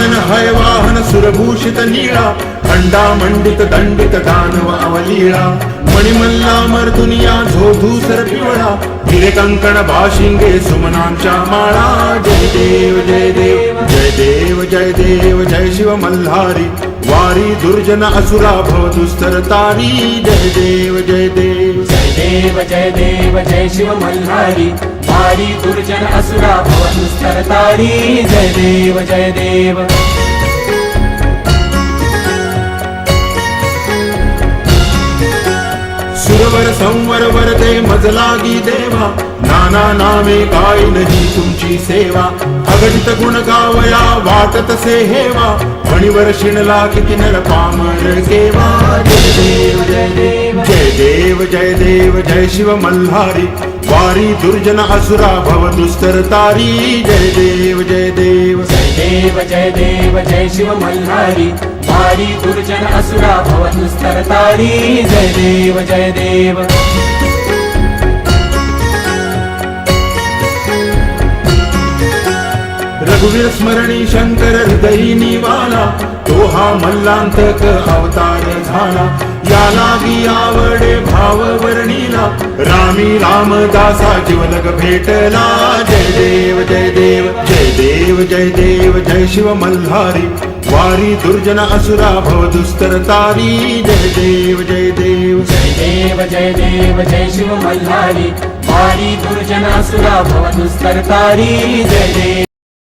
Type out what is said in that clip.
गजानन हय वाहन सुरभूषित नीळा खंडा मंडित दंडित दानव अवलीळा मणिमल्ला मर्दुनिया झोधूसर पिवळा हिरे कंकण भाशिंगे सुमनांच्या माळा जय देव जय देव जय देव जय देव जय शिव मल्हारी वारी दुर्जन असुरा भव दुस्तर तारी जय देव जय देव जय देव जय देव जय शिव मल्हारी भारी दुर्जन असुरा भवतुस्तर तारी जय देव जय देव. सुरवर संवर वरते मजलागी देवा. नाना नामे काय नाही तुमची सेवा. अगणित गुण गावया वाटत से हेवा. फणीवर शिणला किती नर पामर केवा जय देव जय देव. जय देव जय देव जय शिव मल्हारी. वारी दुर्जन असुरा भव दुस्तर तारी. जय देव जय देव. जय देव जय देव जय शिव मल्हारी. भारी दुर्जन असुरा भवतुस्तर तारी. जय देव जय देव. रघुवीर स्मरणी शंकर हृदयी निवाला. तो हा मल्लांतक अवतार झाला. याला आवडे भाव वर्णीला रामी रामदासा जीवलग भेटला. जय देव जय देव जय देव जय देव जय शिव मल्हारी. वारी दुर्जन असुरा भव दुस्तर तारी. जय देव जय देव. जय देव जय देव जय शिव मल्हारी. वारी दुर्जन असुरा भवतुस्तर तारी. जय देव.